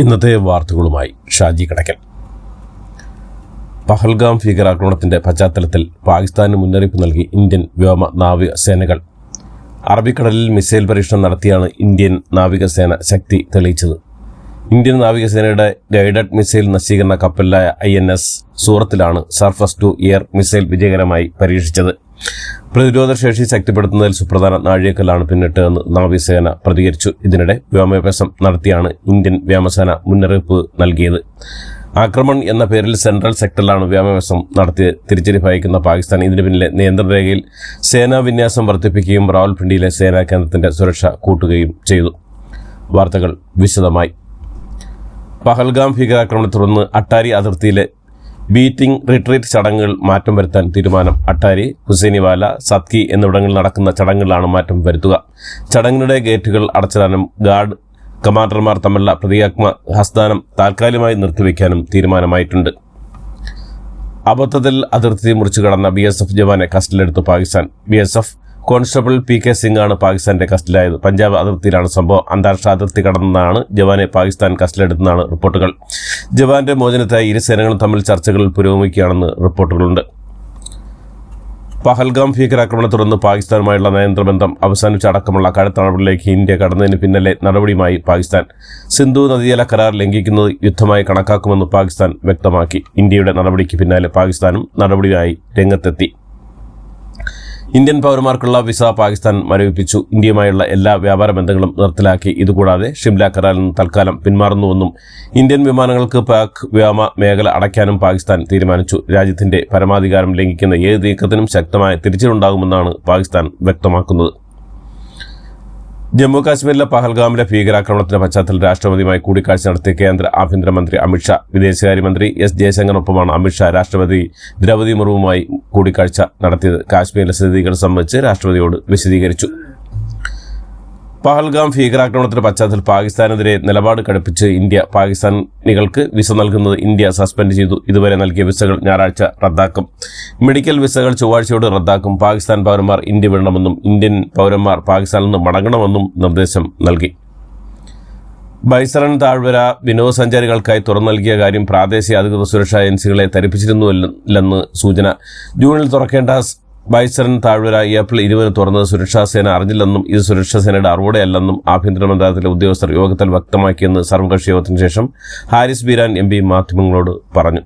ഇന്നത്തെ വാർത്തകളുമായി ഷാജി കടക്കൽ. പഹൽഗാം ഭീകരാക്രമണത്തിന്റെ പശ്ചാത്തലത്തിൽ പാകിസ്ഥാന് മുന്നറിയിപ്പ് നൽകി ഇന്ത്യൻ വ്യോമ നാവിക സേനകൾ. അറബിക്കടലിൽ മിസൈൽ പരീക്ഷണം നടത്തിയാണ് ഇന്ത്യൻ നാവികസേന ശക്തി തെളിയിച്ചത്. ഇന്ത്യൻ നാവികസേനയുടെ ഗൈഡഡ് മിസൈൽ നശീകരണ കപ്പലായ ഐ എൻ എസ് സൂറത്തിലാണ് സർഫസ് ടു എയർ മിസൈൽ വിജയകരമായി പരീക്ഷിച്ചത്. പ്രതിരോധശേഷി ശക്തിപ്പെടുത്തുന്നതിൽ സുപ്രധാന നാഴികക്കല്ലാണ് പിന്നിട്ടതെന്ന് നാവികസേന പ്രതികരിച്ചു. ഇതിനിടെ വ്യോമാഭ്യാസം നടത്തിയാണ് ഇന്ത്യൻ വ്യോമസേന മുന്നറിയിപ്പ് നൽകിയത്. ആക്രമൺ എന്ന പേരിൽ സെൻട്രൽ സെക്ടറിലാണ് വ്യോമാഭ്യാസം നടത്തി തിരിച്ചടി ഭയക്കുന്ന പാകിസ്ഥാൻ. ഇതിന് പിന്നിലെ നിയന്ത്രണ രേഖയിൽ സേനാ വിന്യാസം വർദ്ധിപ്പിക്കുകയും റാവൽപിണ്ടിയിലെ സേനാ കേന്ദ്രത്തിന്റെ സുരക്ഷ കൂട്ടുകയും ചെയ്തു. വാർത്തകൾ വിശദമായി. പഹൽഗാം ഭീകരാക്രമണത്തെ തുടർന്ന് അട്ടാരി അതിർത്തിയിലെ ബീറ്റിംഗ് റിട്രീറ്റ് ചടങ്ങുകൾ മാറ്റം വരുത്താൻ തീരുമാനം. അട്ടാരി ഹുസൈനിവാല സത്കി എന്നിവിടങ്ങളിൽ നടക്കുന്ന ചടങ്ങുകളാണ് മാറ്റം വരുത്തുക. ചടങ്ങിനിടെ ഗേറ്റുകൾ അടച്ചിടാനും ഗാർഡ് കമാൻഡർമാർ തമ്മിലുള്ള പ്രതീകാത്മ ഹസ്താനം താൽക്കാലികമായി നിർത്തിവെക്കാനും തീരുമാനമായിട്ടുണ്ട്. അബദ്ധത്തിൽ അതിർത്തി മുറിച്ചു കടന്ന ബി എസ് എഫ് ജവാനെ കസ്റ്റഡിയിലെടുത്തു Pakistan. B S F constable P K Singh ആണ് പാകിസ്ഥാന്റെ കസ്റ്റഡിയിലായത്. പഞ്ചാബ് അതിർത്തിയിലാണ് സംഭവം. അന്താരാഷ്ട്ര അതിർത്തി കടന്നാണ് ജവാനെ പാകിസ്ഥാൻ കസ്റ്റഡിയിലെടുത്തെന്നാണ് റിപ്പോർട്ടുകൾ. ജവാന്റെ മോചനത്തിനായി ഇരു സേനകളും തമ്മിൽ ചർച്ചകൾ പുരോഗമിക്കുകയാണെന്ന് റിപ്പോർട്ടുകളുണ്ട്. പഹൽഗാം ഭീകരാക്രമണത്തെ തുടർന്ന് പാകിസ്ഥാനുമായുള്ള നയതന്ത്രബന്ധം അവസാനിച്ച അടക്കമുള്ള കടുത്ത നടപടിയിലേക്ക് ഇന്ത്യ കടന്നതിന് പിന്നിലെ നടപടിയുമായി പാകിസ്ഥാൻ. സിന്ധു നദീജല കരാർ ലംഘിക്കുന്നത് യുദ്ധമായി കണക്കാക്കുമെന്ന് പാകിസ്ഥാൻ വ്യക്തമാക്കി. ഇന്ത്യയുടെ നടപടിക്ക് പിന്നാലെ പാകിസ്ഥാനും നടപടിയായി രംഗത്തെത്തി. ഇന്ത്യൻ പൗരന്മാർക്കുള്ള വിസ പാകിസ്ഥാൻ മരവിപ്പിച്ചു. ഇന്ത്യയുമായുള്ള എല്ലാ വ്യാപാര ബന്ധങ്ങളും നിർത്തലാക്കി. ഇതുകൂടാതെ ഷിംല കരാറിൽ നിന്ന് തൽക്കാലം പിന്മാറുന്നുവെന്നും ഇന്ത്യൻ വിമാനങ്ങൾക്ക് പാക് വ്യോമ മേഖല അടയ്ക്കാനും പാകിസ്ഥാൻ തീരുമാനിച്ചു. രാജ്യത്തിന്റെ പരമാധികാരം ലംഘിക്കുന്ന ഏത് നീക്കത്തിനും ശക്തമായ തിരിച്ചടിയുണ്ടാകുമെന്നാണ് പാകിസ്ഥാൻ വ്യക്തമാക്കുന്നത്. ജമ്മു കാശ്മീരിലെ പഹൽഗാമിലെ ഭീകരാക്രമണത്തിന്റെ പശ്ചാത്തലത്തിൽ രാഷ്ട്രപതിയുമായി കൂടിക്കാഴ്ച നടത്തിയ കേന്ദ്ര ആഭ്യന്തരമന്ത്രി അമിത്ഷാ വിദേശകാര്യമന്ത്രി എസ് ജയശങ്കറിനൊപ്പമാണ് അമിത്ഷാ രാഷ്ട്രപതി ദ്രൗപതി മുർമുവുമായി കൂടിക്കാഴ്ച നടത്തിയത്. കാശ്മീരിലെ സ്ഥിതിഗതികൾ സംബന്ധിച്ച് രാഷ്ട്രപതിയോട് വിശദീകരിച്ചു. പഹൽഗാം ഭീകരാക്രമണത്തിന്റെ പശ്ചാത്തലത്തിൽ പാകിസ്ഥാനെതിരെ നിലപാട് കടുപ്പിച്ച് ഇന്ത്യ പാകിസ്ഥാനികൾക്ക് വിസ നൽകുന്നത് ഇന്ത്യ സസ്പെൻഡ് ചെയ്തു. ഇതുവരെ നൽകിയ വിസകൾ ഞായറാഴ്ച റദ്ദാക്കും. മെഡിക്കൽ വിസകൾ ചൊവ്വാഴ്ചയോട് റദ്ദാക്കും. പാകിസ്ഥാൻ പൗരന്മാർ ഇന്ത്യ വിടണമെന്നും ഇന്ത്യൻ പൗരന്മാർ പാകിസ്ഥാനിൽ നിന്ന് മടങ്ങണമെന്നും നിർദ്ദേശം നൽകി. ബൈസറൺ താഴ്വര വിനോദസഞ്ചാരികൾക്കായി തുറന്നു നൽകിയ കാര്യം പ്രാദേശിക അധികൃത സുരക്ഷാ ഏജൻസികളെ ധരിപ്പിച്ചിരുന്നുവല്ലെന്ന് സൂചന. ജൂണിൽ തുറക്കേണ്ട ബൈസറൻ താഴ്വര ഏപ്രിൽ ഇരുപതിന് തുറന്നത് സുരക്ഷാ സേന അറിഞ്ഞില്ലെന്നും ഇത് സുരക്ഷാ സേനയുടെ അറിവോടെയല്ലെന്നും ആഭ്യന്തര മന്ത്രാലയത്തിലെ ഉദ്യോഗസ്ഥർ യോഗത്തിൽ വ്യക്തമാക്കിയെന്ന് സർവകക്ഷി യോഗത്തിന് ശേഷം ഹാരിസ് ബീരാൻ എം മാധ്യമങ്ങളോട് പറഞ്ഞു.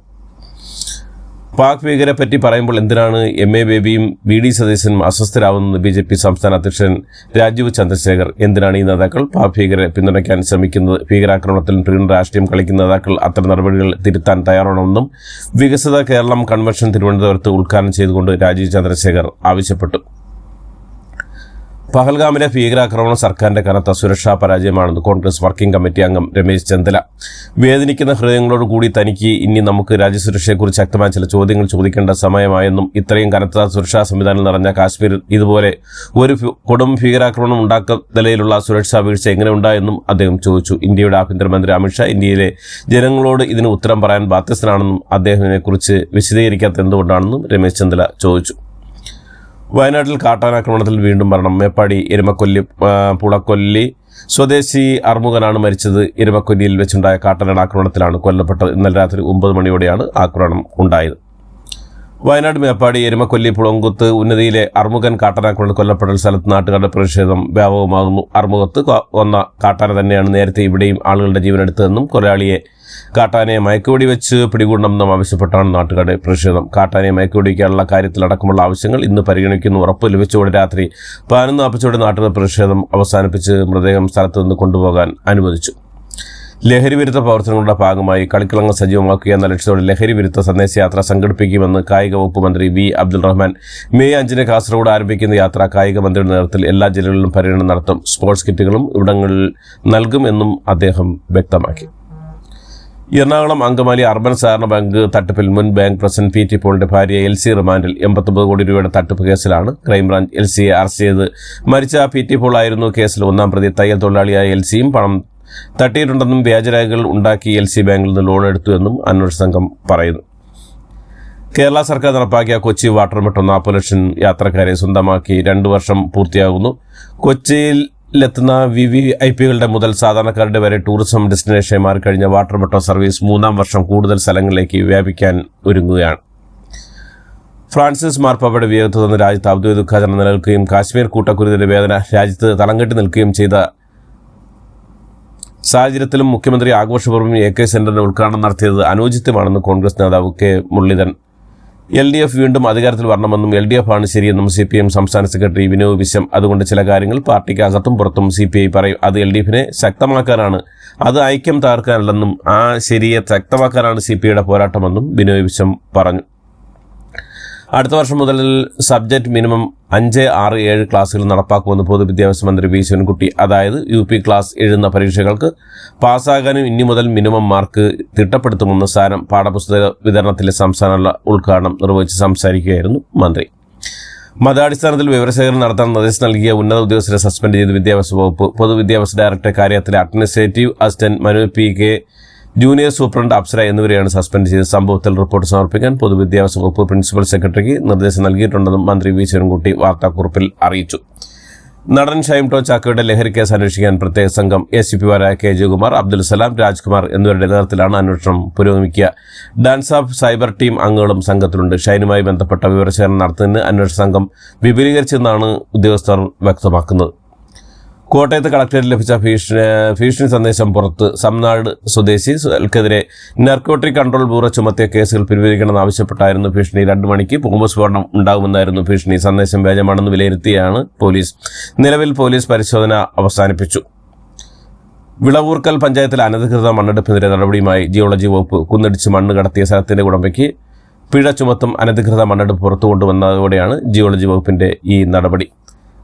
പാക് ഭീകരെ പറ്റി പറയുമ്പോൾ എന്തിനാണ് എം എ ബേബിയും വി ഡി സതീശനും അസ്വസ്ഥരാകുന്നത് ബി ജെ പി സംസ്ഥാന അധ്യക്ഷൻ രാജീവ് ചന്ദ്രശേഖർ എന്തിനാണ് ഈ നേതാക്കൾ പാക് ഭീകരെ പിന്തുണയ്ക്കാൻ ശ്രമിക്കുന്നത്? ഭീകരാക്രമണത്തിൽ പ്രീണ രാഷ്ട്രീയം കളിക്കുന്ന നേതാക്കൾ അത്തരം നടപടികൾ തിരുത്താൻ തയ്യാറാണെന്നും വികസിത കേരളം കൺവെൻഷൻ തിരുവനന്തപുരത്ത് ഉദ്ഘാടനം ചെയ്തുകൊണ്ട് രാജീവ് ചന്ദ്രശേഖർ ആവശ്യപ്പെട്ടു. പഹൽഗാമിലെ ഭീകരാക്രമണം സർക്കാരിന്റെ കനത്ത സുരക്ഷാ പരാജയമാണെന്ന് കോൺഗ്രസ് വർക്കിംഗ് കമ്മിറ്റി അംഗം രമേശ് ചെന്തല വേദനിക്കുന്ന ഹൃദയങ്ങളോട് കൂടി തനിക്ക് ഇനി നമുക്ക് രാജ്യസുരക്ഷയെക്കുറിച്ച് ശക്തമായ ചില ചോദ്യങ്ങൾ ചോദിക്കേണ്ട സമയമായെന്നും ഇത്രയും കനത്ത സുരക്ഷാ സംവിധാനം നിറഞ്ഞ കാശ്മീരിൽ ഇതുപോലെ ഒരു കൊടും ഭീകരാക്രമണം ഉണ്ടാക്കുന്ന സുരക്ഷാ വീഴ്ച എങ്ങനെ ഉണ്ടായെന്നും അദ്ദേഹം ചോദിച്ചു. ഇന്ത്യയുടെ ആഭ്യന്തരമന്ത്രി അമിത്ഷാ ഇന്ത്യയിലെ ജനങ്ങളോട് ഇതിന് ഉത്തരം പറയാൻ ബാധ്യസ്ഥനാണെന്നും അദ്ദേഹത്തിനെക്കുറിച്ച് വിശദീകരിക്കാത്ത എന്തുകൊണ്ടാണെന്നും രമേശ് ചെന്തല ചോദിച്ചു. വയനാട്ടിൽ കാട്ടാനാക്രമണത്തിൽ വീണ്ടും മരണം. മേപ്പാടി എരുമക്കൊല്ലി പുളക്കൊല്ലി സ്വദേശി അർമുഖനാണ് മരിച്ചത്. എരുമക്കൊല്ലിയിൽ വെച്ചുണ്ടായ കാട്ടാനാട് ആക്രമണത്തിലാണ് കൊല്ലപ്പെട്ടത്. ഇന്നലെ രാത്രി ഒമ്പത് മണിയോടെയാണ് ആക്രമണം ഉണ്ടായത്. വയനാട് മേപ്പാടി എരുമക്കൊല്ലി പുളങ്കുത്ത് ഉന്നതിയിലെ അർമുഖൻ കാട്ടാനാക്രമണത്തിൽ കൊല്ലപ്പെട്ട സ്ഥലത്ത് നാട്ടുകാരുടെ പ്രതിഷേധം വ്യാപകമാകുന്നു. അർമുഖത്ത് കൊന്ന കാട്ടാന തന്നെയാണ് നേരത്തെ ഇവിടെയും ആളുകളുടെ ജീവനെടുത്തതെന്നും കൊലയാളിയെ കാട്ടാനയെ മയക്കുവെടി വെച്ച് പിടികൂടണമെന്നും ആവശ്യപ്പെട്ടാണ് നാട്ടുകാരുടെ പ്രതിഷേധം. കാട്ടാനയെ മയക്കുവെടിക്കാനുള്ള കാര്യത്തിലടക്കമുള്ള ആവശ്യങ്ങൾ ഇന്ന് പരിഗണിക്കുന്നു. ഉറപ്പ് ലഭിച്ചതോടെ രാത്രി പതിനൊന്ന് നാൽപ്പച്ചോടെ നാട്ടുകാർ പ്രതിഷേധം അവസാനിപ്പിച്ച് മൃതദേഹം സ്ഥലത്ത് നിന്ന് കൊണ്ടുപോകാൻ അനുവദിച്ചു. ലഹരി വിരുദ്ധ പ്രവർത്തനങ്ങളുടെ ഭാഗമായി കളിക്കളങ്ങൾ സജീവമാക്കുക എന്ന ലക്ഷ്യത്തോടെ ലഹരി വിരുദ്ധ സന്ദേശയാത്ര സംഘടിപ്പിക്കുമെന്ന് കായിക വകുപ്പ് മന്ത്രി വി. അബ്ദുൾ റഹ്മാൻ മെയ് അഞ്ചിന് കാസർഗോഡ് ആരംഭിക്കുന്ന യാത്ര കായിക മന്ത്രിയുടെ നേതൃത്വത്തിൽ എല്ലാ ജില്ലകളിലും പര്യടനം നടത്തും. സ്പോർട്സ് കിറ്റുകളും ഇവിടങ്ങളിൽ നൽകുമെന്നും അദ്ദേഹം വ്യക്തമാക്കി. എറണാകുളം അങ്കമാലി അർബൻ സഹകരണ ബാങ്ക് തട്ടിപ്പിൽ മുൻ ബാങ്ക് പ്രസിഡന്റ് പി ടി പോളിന്റെ ഭാര്യ എൽ സി റിമാൻഡിൽ എൺപത്തൊമ്പത് കോടി രൂപയുടെ തട്ടിപ്പ് കേസിലാണ്. ക്രൈംബ്രാഞ്ച് എൽ സിയെ അറസ്റ്റ് ചെയ്ത് മരിച്ച പി ടി പോൾ ആയിരുന്നു കേസിൽ ഒന്നാം പ്രതി തയ്യൽ തൊഴിലാളിയായ എൽ സിയും പണം തട്ടിയിട്ടുണ്ടെന്നും വ്യാജരേഖകൾ ഉണ്ടാക്കി എൽ സി ബാങ്കിൽ നിന്ന് ലോൺ എടുത്തു എന്നും അന്വേഷണ സംഘം പറയുന്നു. കേരള സർക്കാർ നടപ്പാക്കിയ കൊച്ചി വാട്ടർ മെട്രോ നാൽപ്പത് ലക്ഷം യാത്രക്കാരെ സ്വന്തമാക്കി രണ്ടു വർഷം പൂർത്തിയാകുന്നു. കൊച്ചിയിൽ ലെത്തുന്ന വി വി ഐ പികളുടെ മുതൽ സാധാരണക്കാരുടെ വരെ ടൂറിസം ഡെസ്റ്റിനേഷനായി മാറിക്കഴിഞ്ഞ വാട്ടർ മെട്രോ സർവീസ് മൂന്നാം വർഷം കൂടുതൽ സ്ഥലങ്ങളിലേക്ക് വ്യാപിക്കാൻ ഒരുങ്ങുകയാണ്. ഫ്രാൻസിസ് മാർപ്പാപ്പയുടെ വിയോഗത്തിൽ നിന്ന് രാജ്യത്ത് ഔദ്യോഗിക ദുഃഖാചരണം നിലനിൽക്കുകയും കാശ്മീർ കൂട്ടക്കുരുതിന്റെ വേദന രാജ്യത്ത് തളംകെട്ടി നിൽക്കുകയും ചെയ്ത സാഹചര്യത്തിലും മുഖ്യമന്ത്രി ആഘോഷപൂർവം എ കെ സെന്ററിന്റെ ഉദ്ഘാടനം നടത്തിയത് അനുചിത്യമാണെന്ന് കോൺഗ്രസ് നേതാവ് K Muraleedharan L D F വീണ്ടും അധികാരത്തിൽ വരണമെന്നും എൽ ഡി എഫ് ആണ് ശരിയെന്നും സി പി എം സംസ്ഥാന സെക്രട്ടറി വിനോദ് വിശ്വം. അതുകൊണ്ട് ചില കാര്യങ്ങൾ പാർട്ടിക്ക് അകത്തും പുറത്തും സി പി ഐ പറയും. അത് എൽ ഡി എഫിനെ ശക്തമാക്കാനാണ്. അത് ഐക്യം തകർക്കാനല്ലെന്നും ആ ശരിയെ ശക്തമാക്കാനാണ് സി പി ഐയുടെ പോരാട്ടമെന്നും ബിനോയ് വിശ്വം പറഞ്ഞു. അടുത്ത വർഷം മുതൽ സബ്ജക്ട് മിനിമം അഞ്ച് ആറ് ഏഴ് ക്ലാസ്സുകൾ നടപ്പാക്കുമെന്ന് പൊതുവിദ്യാഭ്യാസ മന്ത്രി വി ശിവൻകുട്ടി. അതായത് യു പി ക്ലാസ് എഴുതുന്ന പരീക്ഷകൾക്ക് പാസ്സാകാനും ഇനി മുതൽ മിനിമം മാർക്ക് തിട്ടപ്പെടുത്തുമെന്ന് സാരം പാഠപുസ്തക വിതരണത്തിലെ സംസ്ഥാന ഉദ്ഘാടനം നിർവഹിച്ച് സംസാരിക്കുകയായിരുന്നു മന്ത്രി. മതാടിസ്ഥാനത്തിൽ വിവരശേഖരം നടത്താൻ നിർദ്ദേശം നൽകിയ ഉന്നത ഉദ്യോഗസ്ഥരെ സസ്പെൻഡ് ചെയ്ത് വിദ്യാഭ്യാസ വകുപ്പ് പൊതുവിദ്യാഭ്യാസ director കാര്യത്തിലെ administrative assistant Manu P K junior superintendent Apsara എന്നിവരെയാണ് സസ്പെൻഡ് ചെയ്ത് സംഭവത്തിൽ റിപ്പോർട്ട് സമർപ്പിക്കാൻ പൊതുവിദ്യാഭ്യാസ വകുപ്പ് പ്രിൻസിപ്പൽ സെക്രട്ടറിക്ക് നിർദ്ദേശം നൽകിയിട്ടുണ്ടെന്നും മന്ത്രി വി ശിവൻകുട്ടി വാർത്താക്കുറിപ്പിൽ അറിയിച്ചു. നടൻ ഷൈം ടോ ചാക്കോയുടെ ലഹരി കേസ് അന്വേഷിക്കാൻ പ്രത്യേക സംഘം എസ് സി പിമാരായ കെ ജയകുമാർ അബ്ദുൽ സലാം രാജ്കുമാർ എന്നിവരുടെ നേതൃത്വത്തിലാണ് അന്വേഷണം പുരോഗമിക്കുക. ഡാൻസ് ഓഫ് സൈബർ ടീം അംഗങ്ങളും സംഘത്തിലുണ്ട്. ഷൈനുമായി ബന്ധപ്പെട്ട വിവരശേഖരണം നടത്തുന്നതിന് അന്വേഷണ സംഘം വിപുലീകരിച്ചെന്നാണ് ഉദ്യോഗസ്ഥർ വ്യക്തമാക്കുന്നത്. കോട്ടയത്ത് കളക്ടറേറ്റ് ലഭിച്ച ഭീഷണി ഭീഷണി സന്ദേശം പുറത്ത് സംനാട് സ്വദേശി സുൽക്കെതിരെ നർക്കോട്ടിക് കൺട്രോൾ ബ്യൂറോ ചുമത്തിയ കേസുകൾ പിൻവലിക്കണമെന്ന് ആവശ്യപ്പെട്ടായിരുന്നു ഭീഷണി. രണ്ടു മണിക്ക് ബോംബ് സ്ഫോടനം ഉണ്ടാകുമെന്നായിരുന്നു ഭീഷണി. സന്ദേശം വ്യാജമാണെന്ന് വിലയിരുത്തിയാണ് പോലീസ്. നിലവിൽ പോലീസ് പരിശോധന അവസാനിപ്പിച്ചു. വിളവൂർക്കൽ പഞ്ചായത്തിൽ അനധികൃത മണ്ണെടുപ്പിനെതിരെ നടപടിയുമായി ജിയോളജി വകുപ്പ് കുന്നടിച്ച് മണ്ണ് കടത്തിയ സ്ഥലത്തിന്റെ ഉടമയ്ക്ക് പിഴ ചുമത്തും അനധികൃത മണ്ണെടുപ്പ് പുറത്തു കൊണ്ടുവന്നതോടെയാണ് ജിയോളജി വകുപ്പിന്റെ ഈ നടപടി.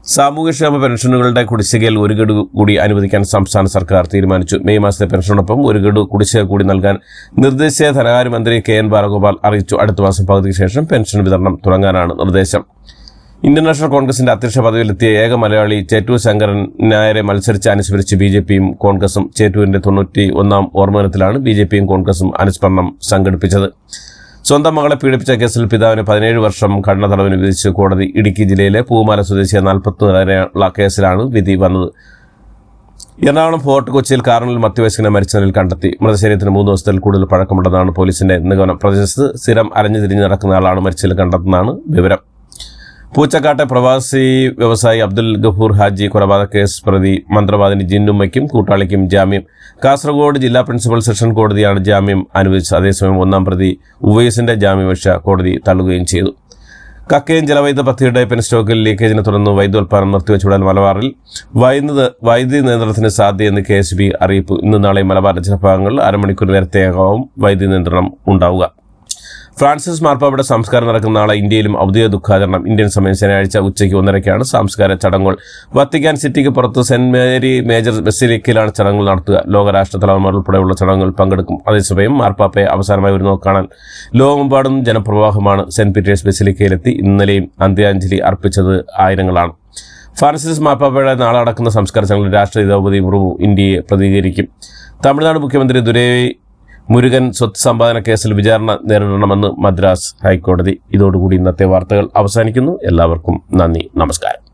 സാമൂഹ്യക്ഷേമ പെൻഷനുകളുടെ കുടിശ്ശികയിൽ ഒരു ഗഡു കൂടി അനുവദിക്കാൻ സംസ്ഥാന സർക്കാർ തീരുമാനിച്ചു. മെയ് മാസത്തെ പെൻഷനോടൊപ്പം ഒരു ഗഡു കുടിശ്ശിക കൂടി നൽകാൻ നിർദ്ദേശിച്ച ധനകാര്യമന്ത്രി കെ എൻ ബാലഗോപാൽ അറിയിച്ചു. അടുത്ത മാസം പകുതിക്ക് ശേഷം പെൻഷൻ വിതരണം തുടങ്ങാനാണ് നിർദ്ദേശം. ഇന്ത്യൻ നാഷണൽ കോൺഗ്രസിന്റെ അധ്യക്ഷ പദവിയിലെത്തിയ ഏക മലയാളി ചേറ്റു ശങ്കരൻ നായരെ മത്സരിച്ച് അനുസ്മരിച്ച് ബി ജെ പിയും കോൺഗ്രസും ചേറ്റൂരിന്റെ തൊണ്ണൂറ്റി ഒന്നാം ഓർമ്മദിനത്തിലാണ് ബി ജെ പിയും കോൺഗ്രസും അനുസ്മരണം സംഘടിപ്പിച്ചത്. സ്വന്തം മകളെ പീഡിപ്പിച്ച കേസിൽ പിതാവിന് പതിനേഴ് വർഷം കഠിന തടവിന് വിധിച്ച് കോടതി ഇടുക്കി ജില്ലയിലെ പൂമാല സ്വദേശിയെ നാൽപ്പത്തിനുള്ള കേസിലാണ് വിധി വന്നത്. എറണാകുളം ഫോർട്ട് കൊച്ചിയിൽ കാറിനിൽ മധ്യവയസ്കനെ മരിച്ച നിലയിൽ കണ്ടെത്തി. മൃതശരീരത്തിന് മൂന്ന് ദിവസത്തിൽ കൂടുതൽ പഴക്കമുണ്ടെന്നാണ് പോലീസിന്റെ നിഗമനം. പ്രദേശത്ത് സ്ഥിരം അലഞ്ഞു തിരിഞ്ഞ് നടക്കുന്ന ആളാണ് മരിച്ചതിൽ കണ്ടെത്തുന്നതാണ് വിവരം. പൂച്ചക്കാട്ടെ പ്രവാസി വ്യവസായി അബ്ദുൽ ഗഫൂർ ഹാജി കൊലപാതക കേസ് പ്രതി മന്ത്രവാദിനി ജിന്നുമ്മയ്ക്കും കൂട്ടാളിക്കും ജാമ്യം. കാസർഗോഡ് ജില്ലാ പ്രിൻസിപ്പൽ സെഷൻ കോടതിയാണ് ജാമ്യം അനുവദിച്ചത്. അതേസമയം ഒന്നാം പ്രതി ഉവൈസിന്റെ ജാമ്യപേക്ഷ കോടതി തള്ളുകയും ചെയ്തു. കക്കയം ജലവൈദ്യുത പദ്ധതിയുടെ പെൻ സ്റ്റോക്കിൽ ലീക്കേജിനെ തുടർന്ന് വൈദ്യുതോൽപാദനം നിർത്തിവെച്ചുവിടാൻ മലബാറിൽ വൈദ്യുത വൈദ്യുതി നിയന്ത്രണത്തിന് സാധ്യതയെന്ന് കെ എസ് ബി അറിയിപ്പ്. ഇന്ന് നാളെ മലബാറിന്റെ ചില ഭാഗങ്ങളിൽ അരമണിക്കൂർ നേരത്തെയാകും വൈദ്യുതി നിയന്ത്രണം ഉണ്ടാവുക. ഫ്രാൻസിസ് മാർപ്പാപ്പയുടെ സംസ്കാരം നടക്കുന്ന നാളെ ഇന്ത്യയിലും ഔദ്യോഗിക ദുഃഖാചരണം. ഇന്ത്യൻ സമയം ശനിയാഴ്ച ഉച്ചയ്ക്ക് ഒന്നരയ്ക്കാണ് സംസ്കാര ചടങ്ങുകൾ. വത്തിക്കാൻ സിറ്റിക്ക് പുറത്ത് സെന്റ് മേരി മേജർ ബസിലിക്കയിലാണ് ചടങ്ങുകൾ നടത്തുക. ലോകരാഷ്ട്ര തലവന്മാർ ഉൾപ്പെടെയുള്ള ചടങ്ങുകൾ പങ്കെടുക്കും. അതേസമയം മാർപ്പാപ്പയെ അവസാനമായി ഒരു നോക്ക് കാണാൻ ലോകമെമ്പാടും ജനപ്രവാഹമാണ് സെന്റ് പീറ്റേഴ്സ് ബസിലിക്കയിലെത്തി. ഇന്നലെയും അന്ത്യാഞ്ജലി അർപ്പിച്ചത് ആയിരങ്ങളാണ്. ഫ്രാൻസിസ് മാർപ്പാപ്പയുടെ നാളെ നടക്കുന്ന സംസ്കാര ചടങ്ങിൽ രാഷ്ട്രീയ ദ്രൗപദി മുർമു ഇന്ത്യയെ പ്രതികരിക്കും തമിഴ്നാട് മുഖ്യമന്ത്രി ദുരൈ മുരുകൻ സ്വത്ത് സമ്പാദന കേസിൽ വിചാരണ നേരിടണമെന്ന് മദ്രാസ് ഹൈക്കോടതി. ഇതോടുകൂടി ഇന്നത്തെ വാർത്തകൾ അവസാനിക്കുന്നു. എല്ലാവർക്കും നന്ദി. നമസ്കാരം.